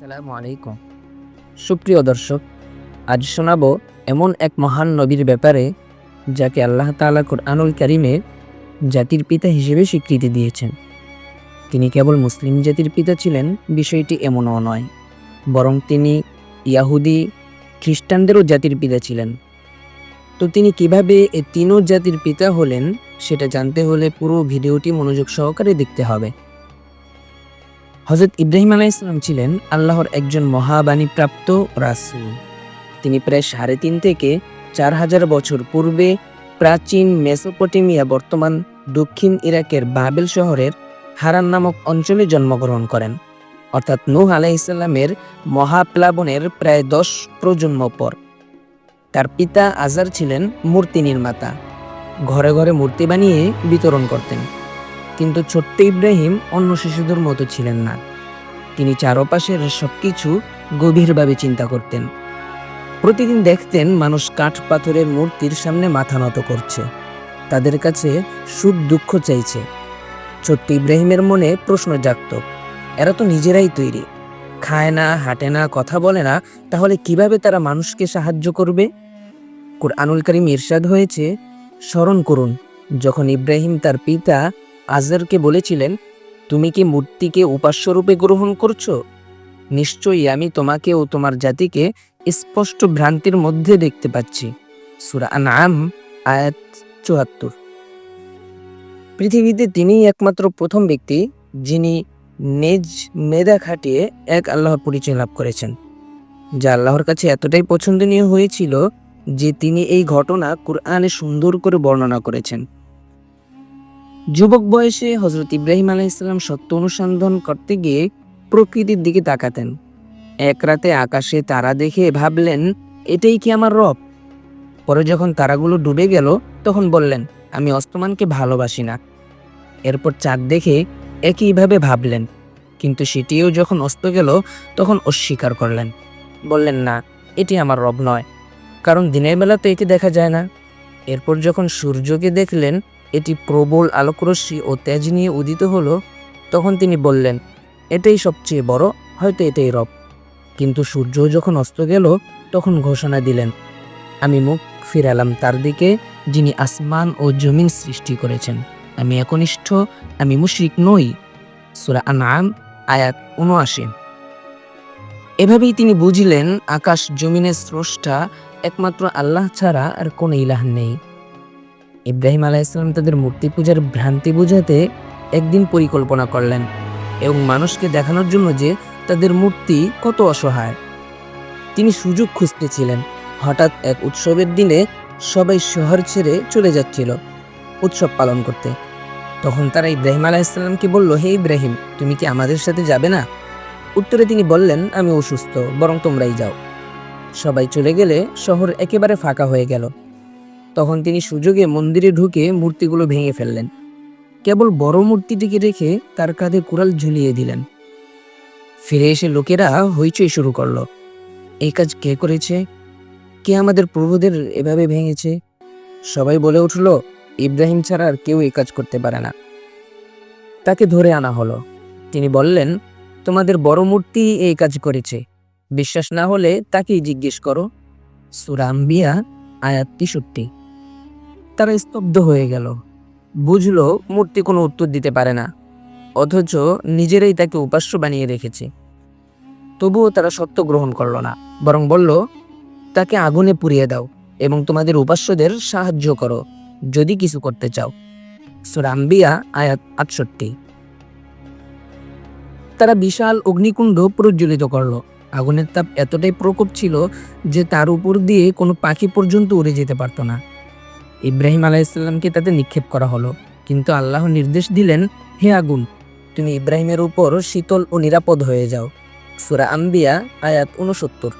আসসালামু আলাইকুম। সুপ্রিয় দর্শক, আজ শোনাবো এমন এক মহান নবীর ব্যাপারে, যাকে আল্লাহ তাআলা কোরআনুল কারিমে জাতির পিতা হিসেবে স্বীকৃতি দিয়েছেন। তিনি কেবল মুসলিম জাতির পিতা ছিলেন, বিষয়টি এমনও নয়, বরং তিনি ইয়াহুদি খ্রিস্টানদেরও জাতির পিতা ছিলেন। তো তিনি কীভাবে এ তিনও জাতির পিতা হলেন, সেটা জানতে হলে পুরো ভিডিওটি মনোযোগ সহকারে দেখতে হবে। হজরত ইব্রাহিম আলাহ ইসলাম ছিলেন আল্লাহর একজন মহাবাণীপ্রাপ্ত রাসূল। তিনি প্রায় সাড়ে তিন থেকে চার হাজার বছর পূর্বে প্রাচীন মেসোপটেমিয়া, বর্তমান দক্ষিণ ইরাকের বাবেল শহরের হারান নামক অঞ্চলে জন্মগ্রহণ করেন। অর্থাৎ নূহ আলাহ ইসলামের মহাপ্লাবনের প্রায় দশ প্রজন্ম পর। তার পিতা আজার ছিলেন মূর্তি নির্মাতা। ঘরে ঘরে মূর্তি বানিয়ে বিতরণ করতেন। কিন্তু ছোট্ট ইব্রাহিম অন্য শিশুদের মতো ছিলেন না। তিনি চারপাশের সবকিছু গভীরভাবে চিন্তা করতেন। প্রতিদিন দেখতেন মানুষ কাঠ পাথরের মূর্তির সামনে মাথা নত করছে। তাদের কাছে সুখ দুঃখ চাইছে। ছোট্ট ইব্রাহিমের মনে প্রশ্ন জাগত, এরা তো নিজেরাই তৈরি। খায় না, হাঁটে না, কথা বলে না, তাহলে কীভাবে তারা মানুষকে সাহায্য করবে? কুরআনুল করিম ইরশাদ হয়েছে, স্মরণ করুন, যখন ইব্রাহিম তার পিতা আজরকে বলেছিলেন, তুমি কি মূর্তিকে উপাস্যরূপে গ্রহণ করছ? নিশ্চয়ই আমি তোমাকে ও তোমার জাতিকে স্পষ্ট ভ্রান্তির মধ্যে দেখতে পাচ্ছি। সুরা আনআম, আয়াত চুয়াত্তর। পৃথিবীতে তিনিই একমাত্র প্রথম ব্যক্তি যিনি নেজ মেধা খাটিয়ে এক আল্লাহর পরিচয় লাভ করেছেন। যা আল্লাহর কাছে এতটাই পছন্দনীয় হয়েছিল যে তিনি এই ঘটনা কুরআনে সুন্দর করে বর্ণনা করেছেন। যুবক বয়সে হজরত ইব্রাহিম আলাইসাল্লাম সত্য অনুসন্ধান করতে গিয়ে প্রকৃতির দিকে তাকাতেন। এক রাতে আকাশে তারা দেখে ভাবলেন, এটাই কি আমার রব? পরে যখন তারাগুলো ডুবে গেল, তখন বললেন, আমি অস্তমানকে ভালোবাসি না। এরপর চাঁদ দেখে একইভাবে ভাবলেন, কিন্তু সেটিও যখন অস্ত গেল, তখন অস্বীকার করলেন। বললেন, না, এটি আমার রব নয়, কারণ দিনের বেলা তো একে দেখা যায় না। এরপর যখন সূর্যকে দেখলেন এটি প্রবল আলোকরশ্মি ও তেজ নিয়ে উদিত হলো, তখন তিনি বললেন, এটাই সবচেয়ে বড়, হয়তো এটাই রব। কিন্তু সূর্য যখন অস্ত গেল, তখন ঘোষণা দিলেন, আমি মুখ ফিরালাম তার দিকে, যিনি আসমান ও জমিন সৃষ্টি করেছেন। আমি একনিষ্ঠ, আমি মুশরিক নই। সুরা আনাম আয়াত উনআশি এভাবেই তিনি বুঝলেন, আকাশ জমিনের স্রষ্টা একমাত্র আল্লাহ ছাড়া আর কোনো ইলাহ নেই। ইব্রাহিম আলাইসালাম তাদের মূর্তি পূজার ভ্রান্তি বোঝাতে একদিন পরিকল্পনা করলেন এবং মানুষকে দেখানোর জন্য যে তাদের মূর্তি কত অসহায়। তিনি সুযোগ খুঁজতেছিলেন হঠাৎ এক উৎসবের দিনে সবাই শহর ছেড়ে চলে যাচ্ছিল উৎসব পালন করতে। তখন তারা ইব্রাহিম আলাইসাল্লামকে বলল, হে ইব্রাহিম, তুমি কি আমাদের সাথে যাবে না? উত্তরে তিনি বললেন, আমি অসুস্থ, বরং তোমরাই যাও। সবাই চলে গেলে শহর একেবারে ফাঁকা হয়ে গেল। তখন তিনি সুযোগে মন্দিরে ঢুকে মূর্তিগুলো ভেঙে ফেললেন। কেবল বড় মূর্তিটিকে রেখে তার কাঁধে কুড়াল ঝুলিয়ে দিলেন। ফিরে এসে লোকেরা হইচই শুরু করল। এই কাজ কে করেছে? কে আমাদের প্রভুদের এভাবে ভেঙেছে? সবাই বলে উঠল, ইব্রাহিম ছাড়া আর কেউ এই কাজ করতে পারে না। তাকে ধরে আনা হলো। তিনি বললেন, তোমাদের বড় মূর্তি এই কাজ করেছে। বিশ্বাস না হলে তাকেই জিজ্ঞেস করো। সুরাম্বিয়া আয়াত তেষট্টি। তারা স্তব্ধ হয়ে গেল। বুঝলো মূর্তি কোনো উত্তর দিতে পারে না, অথচ নিজেরাই তাকে উপাস্য বানিয়ে রেখেছে। তবুও তারা সত্য গ্রহণ করল না, বরং বলল, তাকে আগুনে পুড়িয়ে দাও এবং তোমাদের উপাস্যদের সাহায্য করো, যদি কিছু করতে চাও। সুরাম্বিয়া আয়াত আটষট্টি। তারা বিশাল অগ্নিকুণ্ড প্রজ্বলিত করল। আগুনের তাপ এতটাই প্রকোপ ছিল যে তার উপর দিয়ে কোনো পাখি পর্যন্ত উড়ে যেতে পারত না। ইব্রাহিম আলাইসাল্লামকে তাতে নিক্ষেপ করা হলো। কিন্তু আল্লাহ নির্দেশ দিলেন, হে আগুন, তুমি ইব্রাহিমের উপর শীতল ও নিরাপদ হয়ে যাও। সুরা আম্বিয়া আয়াত উনসত্তর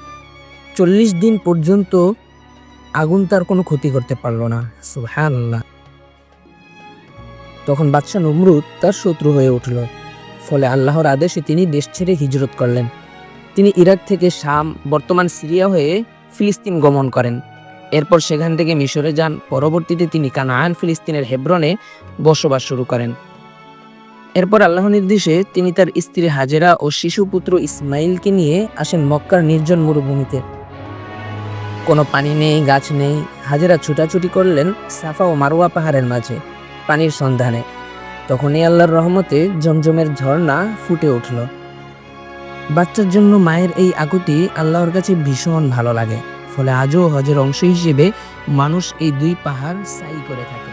চল্লিশ দিন পর্যন্ত আগুন তার কোনো ক্ষতি করতে পারল না। সুহান আল্লাহ তখন বাদশাহ নমরুদ তার শত্রু হয়ে উঠল। ফলে আল্লাহর আদেশে তিনি দেশ ছেড়ে হিজরত করলেন। তিনি ইরাক থেকে শাম, বর্তমান সিরিয়া হয়ে ফিলিস্তিন গমন করেন। এরপর সেখান থেকে মিশরে যান। পরবর্তীতে তিনি কানাআন ফিলিস্তিনের হেব্রনে বসবাস শুরু করেন। এরপর আল্লাহ নির্দেশে তিনি তার স্ত্রী হাজেরা ও শিশুপুত্র ইসমাইলকে নিয়ে আসেন মক্কার নির্জন মরুভূমিতে। কোনো পানি নেই, গাছ নেই। হাজেরা ছুটাছুটি করলেন সাফা ও মারোয়া পাহাড়ের মাঝে, পানির সন্ধানে। তখনই আল্লাহর রহমতে জমজমের ঝর্ণা ফুটে উঠল। বাচ্চার জন্য মায়ের এই আকুতি আল্লাহর কাছে ভীষণ ভালো লাগে। ফলে আজও হজের অংশ হিসেবে মানুষ এই দুই পাহাড় সাই করে থাকে।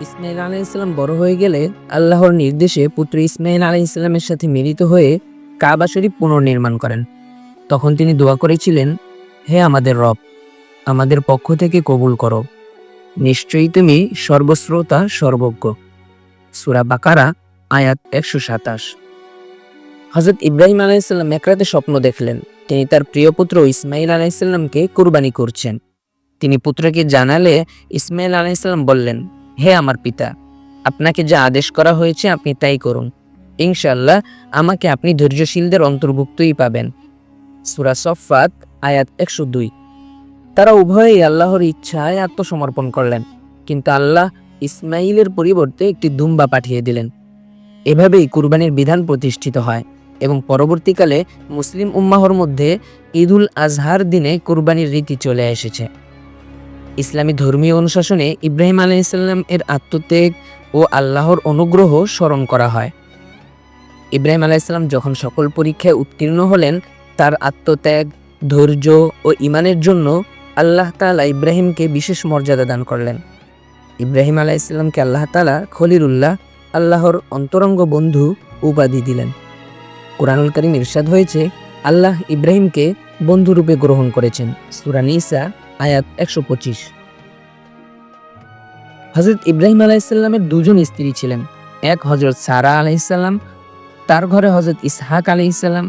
ইসমাইল আলাহ ইসলাম বড় হয়ে গেলে আল্লাহর নির্দেশে পুত্র ইসমাইল আলাহ ইসলামের সাথে মিলিত হয়ে কাবা শরীফ পুনর্নির্মাণ করেন। তখন তিনি দোয়া করেছিলেন, হে আমাদের রব, আমাদের পক্ষ থেকে কবুল করো। নিশ্চয়ই তুমি সর্বশ্রোতা, সর্বজ্ঞ। সুরা বাকারা, আয়াত একশো সাতাশ। হজরত ইব্রাহিম আলাইসাল্লাম একরাতে স্বপ্ন দেখলেন তিনি তার প্রিয় পুত্র ইসমাইল আলাইসাল্লামকে কুরবানি করছেন। তিনি পুত্রকে জানালে ইসমাইল আলাইসাল্লাম বললেন, হে আমার পিতা, আপনাকে যা আদেশ করা হয়েছে আপনি তাই করুন। ইনশাল্লাহ আমাকে আপনি ধৈর্যশীলদের অন্তর্ভুক্তই পাবেন। সুরা সফাত আয়াত একশো দুই। তারা উভয়েই আল্লাহর ইচ্ছায় আত্মসমর্পণ করলেন, কিন্তু আল্লাহ ইসমাইলের পরিবর্তে একটি দুম্বা পাঠিয়ে দিলেন। এভাবেই কুরবানির বিধান প্রতিষ্ঠিত হয়। এবং পরবর্তীকালে মুসলিম উম্মাহর মধ্যে ঈদুল আজহার দিনে কুরবানির রীতি চলে এসেছে। ইসলামী ধর্মীয় অনুশাসনে ইব্রাহিম আলাইসাল্লাম এর আত্মত্যাগ ও আল্লাহর অনুগ্রহ স্মরণ করা হয়। ইব্রাহিম আলাইসাল্লাম যখন সকল পরীক্ষায় উত্তীর্ণ হলেন, তার আত্মত্যাগ, ধৈর্য ও ইমানের জন্য আল্লাহ তাআলা ইব্রাহিমকে বিশেষ মর্যাদা দান করলেন। ইব্রাহিম আলাইসাল্লামকে আল্লাহ তালা খলিরুল্লাহ আল্লাহর অন্তরঙ্গ বন্ধু উপাধি দিলেন। কোরআনুল করিম ইরশাদ হয়েছে, আল্লাহ ইব্রাহিমকে বন্ধুরূপে গ্রহণ করেছেন। সূরা নিসা, আয়াত একশো পঁচিশ। হজরত ইব্রাহিম আলাইসাল্লামের দুজন স্ত্রী ছিলেন। এক হজরত সারা আলাইসাল্লাম তার ঘরে হজরত ইসহাক আলাইসাল্লাম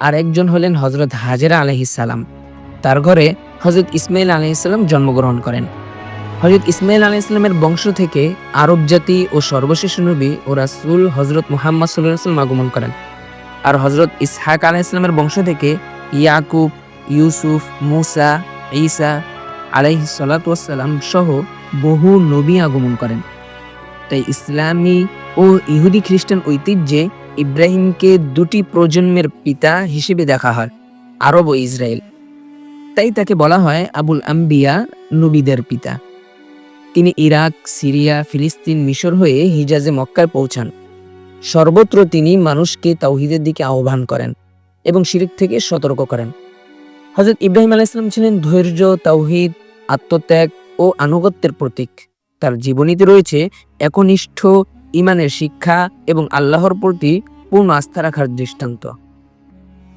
আর একজন হলেন হজরত হাজেরা আলহিসাল্লাম তার ঘরে হজরত ইসমাইল আলাইসাল্লাম জন্মগ্রহণ করেন। হজরত ইসমাইল আলাইসাল্লামের বংশ থেকে আরব জাতি ও সর্বশেষ নবী ও রাসুল হজরত মুহাম্মদ সাল্লাহ আগমন করেন। আর হজরত ইসহাক আলাইসাল্লামের বংশ থেকে ইয়াকুব, ইউসুফ, মুসা, ঈসা আলাইহি সালাতাম সহ বহু নবী আগমন করেন। তাই ইসলামী ও ইহুদি খ্রিস্টান ঐতিহ্যে ইব্রাহিমকে দুটি প্রজন্মের পিতা হিসেবে দেখা হয়, আরব ও ইসরায়েল। তাই তাকে বলা হয় আবুল আম্বিয়া নবীদের পিতা। তিনি ইরাক, সিরিয়া, ফিলিস্তিন, মিশর হয়ে হিজাজে মক্কায় পৌঁছান। সর্বত্র তিনি মানুষকে তাওহিদের দিকে আহ্বান করেন এবং শিরিক থেকে সতর্ক করেন। হজরত ইব্রাহিম আলাইসলাম ছিলেন ধৈর্য, তাওহিদ, আত্মত্যাগ ও আনুগত্যের প্রতীক। তার জীবনীতে রয়েছে একনিষ্ঠ ইমানের শিক্ষা এবং আল্লাহর প্রতি পূর্ণ আস্থা রাখার দৃষ্টান্ত।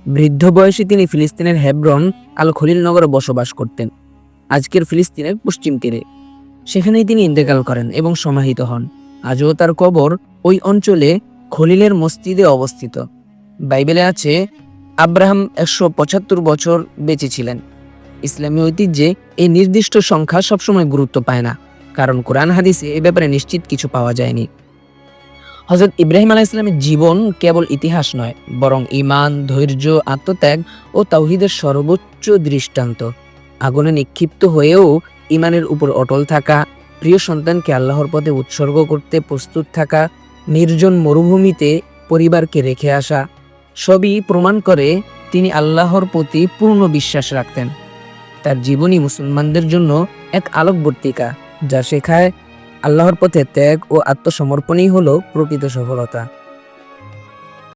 বৃদ্ধ বয়সে তিনি ফিলিস্তিনের হেব্রন আল খলিল নগরে বসবাস করতেন। আজকের ফিলিস্তিনের পশ্চিম তীরে। সেখানেই তিনি ইন্তেকাল করেন এবং সমাহিত হন। আজও তার কবর ওই অঞ্চলে খলিলের মসজিদে অবস্থিত। বাইবেলে আছে, আব্রাহাম একশো পঁচাত্তর বছর বেঁচে ছিলেন। ইসলামী ঐতিহ্যে এই নির্দিষ্ট সংখ্যা সবসময় গুরুত্ব পায় না, কারণ কোরআন হাদিসে এ ব্যাপারে নিশ্চিত কিছু পাওয়া যায়নি। হজরত ইব্রাহিম আলাহ ইসলামের জীবন কেবল ইতিহাস নয়, বরং ইমান ধৈর্য, আত্মত্যাগ ও তাওহিদের সর্বোচ্চ দৃষ্টান্ত। আগুনে নিক্ষিপ্ত হয়েও ইমানের উপর অটল থাকা, প্রিয় সন্তানকে আল্লাহর পথে উৎসর্গ করতে প্রস্তুত থাকা নির্জন মরুভূমিতে পরিবারকে রেখে আসা। সবই প্রমাণ করে তিনি আল্লাহর প্রতি পূর্ণ বিশ্বাস রাখতেন। তার জীবনী মুসলমানদের জন্য এক আলোকবর্তিকা, যা শেখায় আল্লাহর পথে ত্যাগ ও আত্মসমর্পণই হল প্রকৃত সফলতা।